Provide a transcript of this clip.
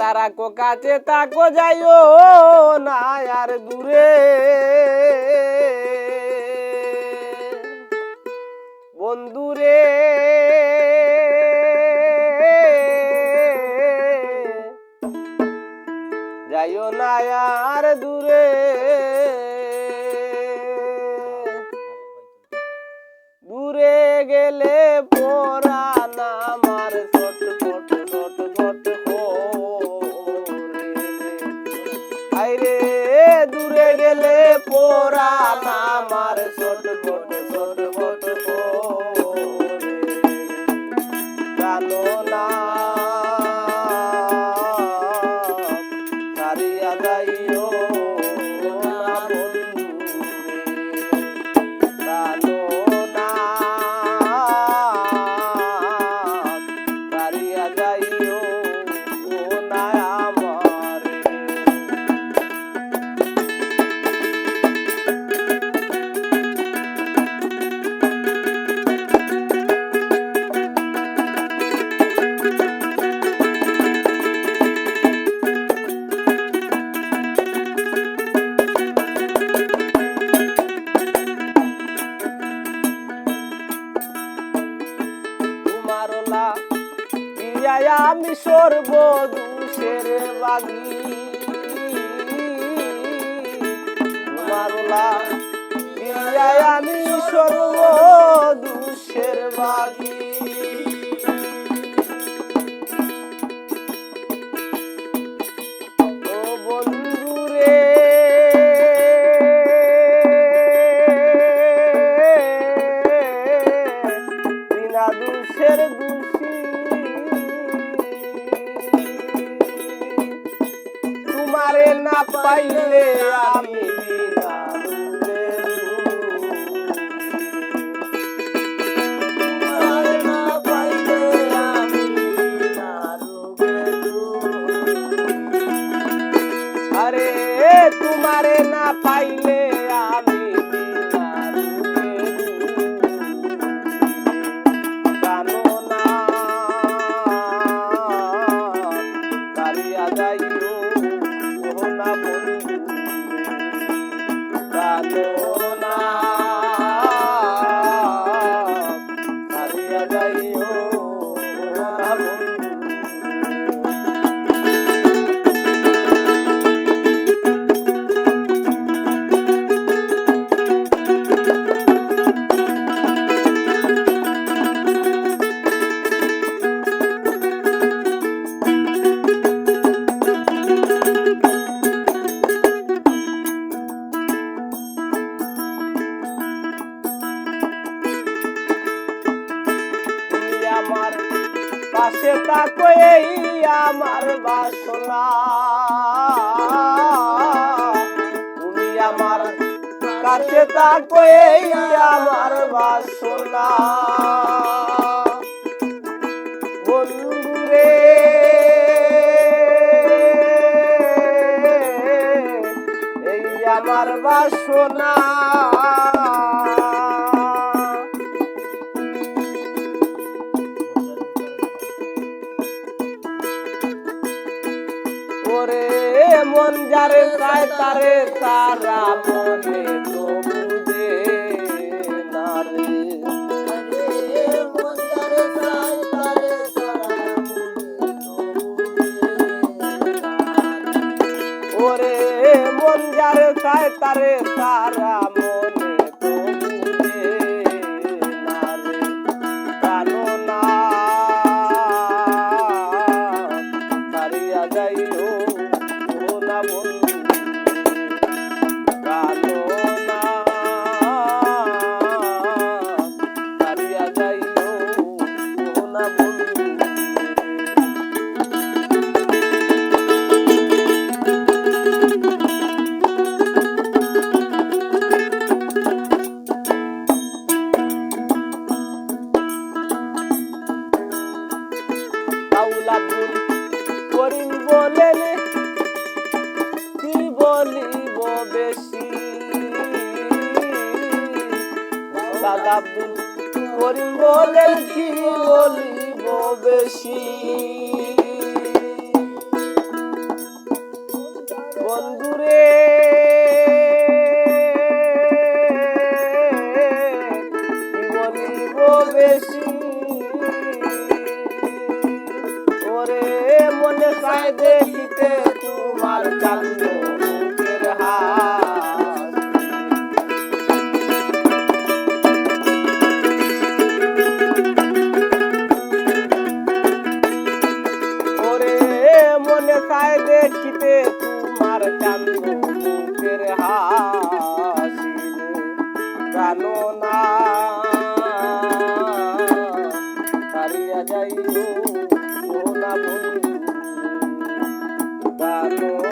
তারা কো কাছে তাকো যাইও না আর দূরে। বন্ধুরে, যাইও না আর দূরে। দূরে গেলে পরান প্রিয়ায় আমি সরব সর্বদুষের বাগি। আমি সর্বদুষের বাগি। পাইলে আমি পাশে থাকো এই আমার বাসনা। তুমি আমার কাছে থাকো এই আমার বাসনা। বন্ধুরে, এই আমার বাসনা। ওরে মন যারে তারে তারা মনে তো বলেন কি বলিব বেশি? দাদা আব্দুল করিম বলেন কি বলিব বেশি? বন্ধুরে চায় দেখিতে তোমার চান্দ মুখের হাসি জানো না। হারিয়া যাইও না বন্ধু জানো